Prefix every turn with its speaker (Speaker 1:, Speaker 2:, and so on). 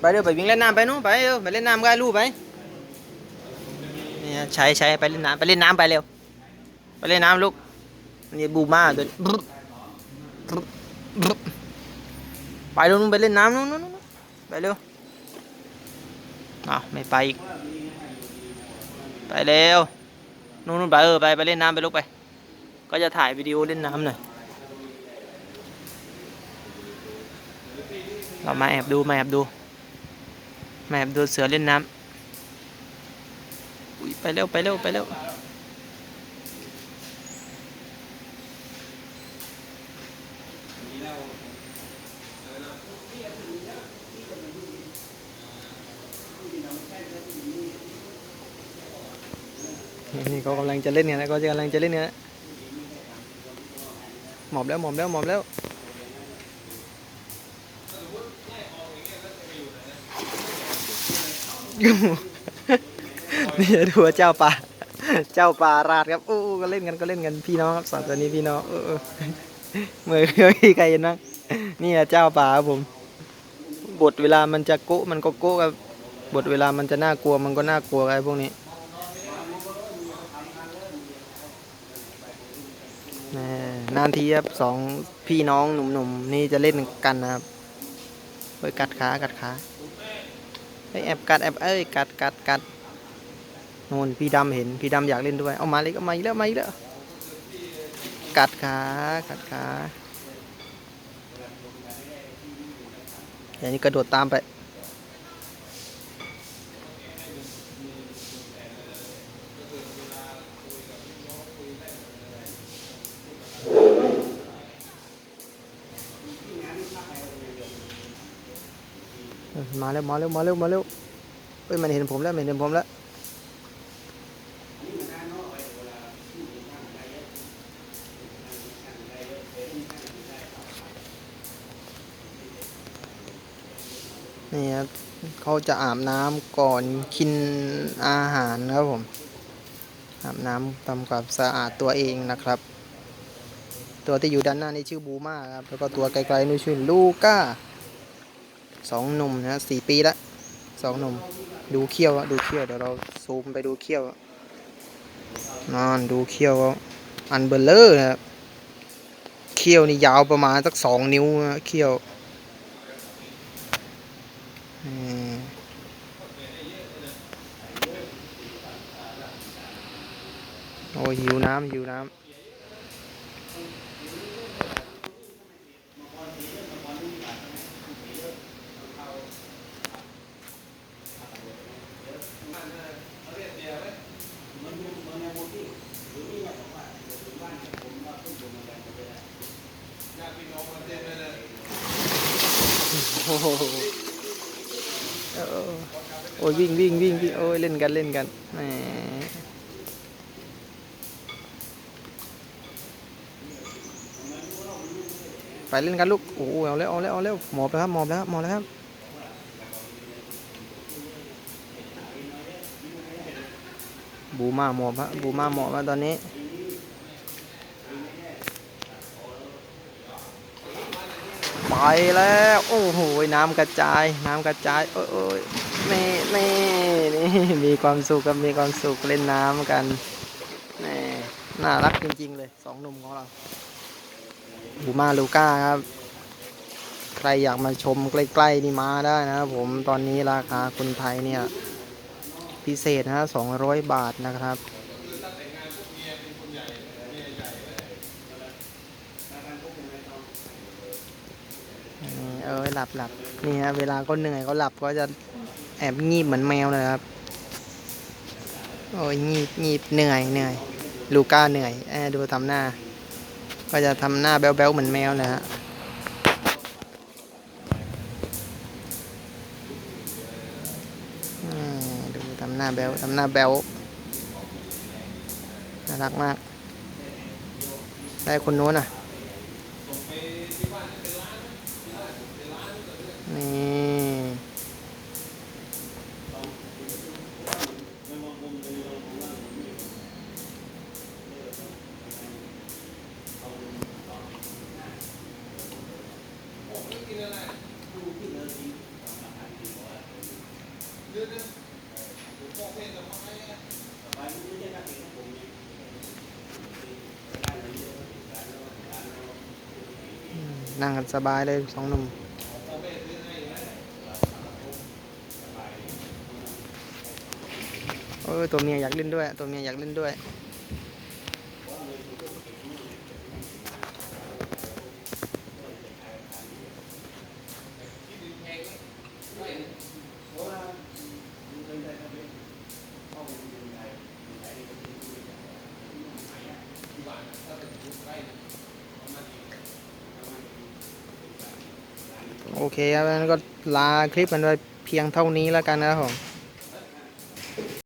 Speaker 1: ไปเร็วไปวิ่งเล่นน้ำไปนู้นไปเร็วไปเล่นน้ำกับลูกไปเนี่ยใช้ใช้ไปเล่นน้ำไปเล่นน้ำไปเร็วไปเล่นน้ำลูกนี่บูมาตัวนี้บรึ๊บบึ๊บบึ๊บไปนู้นไปเล่นน้ำนู้นนู้นไปเร็วอ้าวไม่ไปอีกไปเร็วนู้นนู้นไปเออไปไปเล่นน้ำไปลูกไป ก็จะถ่ายวิดีโอเล่นน้ำหน่อยเรามาแอบดูมาแอบดู แอบดูเสือเล่นน้ำอุ้ยไปเร็วไปเร็วไปเร็วนี่เขากำลังจะเล่นกันนะเขาจะกำลังจะเล่นกันนะหมอบแล้วหมอบแล้วหมอบแล้ว นี่ดูว่าเจ้าป่าเจ้าป่าราดครับ โอ้ก็เล่นกันก็เล่นกันพี่น้องครับสองตัวนี้พี่น้องเออเมื่อกี้ใครเห็นบ้างนี่เจ้าป่าครับผม บทเวลามันจะโกะมันก็โกะครับบทเวลามันจะน่ากลัวมันก็น่ากลัวไอ้พวกนี้นานทีครับสองพี่น้องหนุ่มๆนี่จะเล่นกันนะครับเฮ้ยกัดขากัดขา ไอ้แอบกัดแอบเอ้ยกัดกัดกัดนู่นพี่ดำเห็นพี่ดำอยากเล่นด้วยเอามาเลยก็มาอีกแล้วมาอีกแล้วกัดขากัดขาอย่างนี้กระโดดตามไป มาแล้วมาแล้วมาแล้วมาแล้วเฮ้ยมันเห็นผมแล้วมันเห็นผมแล้วนี่ครับเขาจะอาบน้ำก่อนกินอาหารครับผม อาบน้ำทำความสะอาดตัวเองนะครับ ตัวที่อยู่ด้านหน้านี่ชื่อบูมาครับ แล้วก็ตัวไกลๆนี่ชื่อลูก้า สองหนุ่มนะสี่ปีละสองหนุ่ม ดูเขี้ยวอะดูเขี้ยวเดี๋ยวเราซูมไปดูเขี้ยวนอนดูเขี้ยวอันเบลเลอร์นะครับเขี้ยวนี่ยาวประมาณสักสองนิ้วเขี้ยวโอ้หิวน้ำหิวน้ำ โอ้โหโอ้ยวิ่งวิ่งวิ่งวิ่งโอ้ยเล่นกันเล่นกันแหมไปเล่นกันลูก โอ้โหเอาแล้วเอาแล้วเอาแล้วหมอบแล้วครับหมอบแล้วครับหมอบแล้วครับบูมาหมอบฮะบูมาหมอบแล้วตอนนี้ ไป แล้ว โอ้โหน้ำกระจาย น้ำกระจายโอ้ยโอ้ยนี่นี่นี่มีความสุขกับมีความสุขเล่นน้ำกันนี่น่ารักจริง ๆ เลยสองหนุ่มของเราบูมาลูก้าครับ ใครอยากมาชมใกล้ ๆ นี่มาได้นะครับผมตอนนี้ราคาคนไทยเนี่ย พิเศษนะสองร้อยบาทนะครับ อืมเออหลับหลับนี่ฮะเวลาเขาเหนื่อยเขาหลับก็จะแอบงีบเหมือนแมวเลยครับ โอ้ยงีบงีบเหนื่อยเหนื่อยลูก้าเหนื่อยเออดูทำหน้า ก็จะทำหน้าแบ๊วๆเหมือนแมวเลยฮะดูทำหน้าแบ๊วทำหน้าแบ๊วน่ารักมาก ได้คนโน้นอะ นั่งกันสบายเลยสองหนุ่มเออตัวเมียอยากเล่นด้วย ตัวเมียอยากเล่นด้วย โอเคครับงั้นก็ลาคลิปมันไปเพียงเท่านี้แล้วกันนะครับผม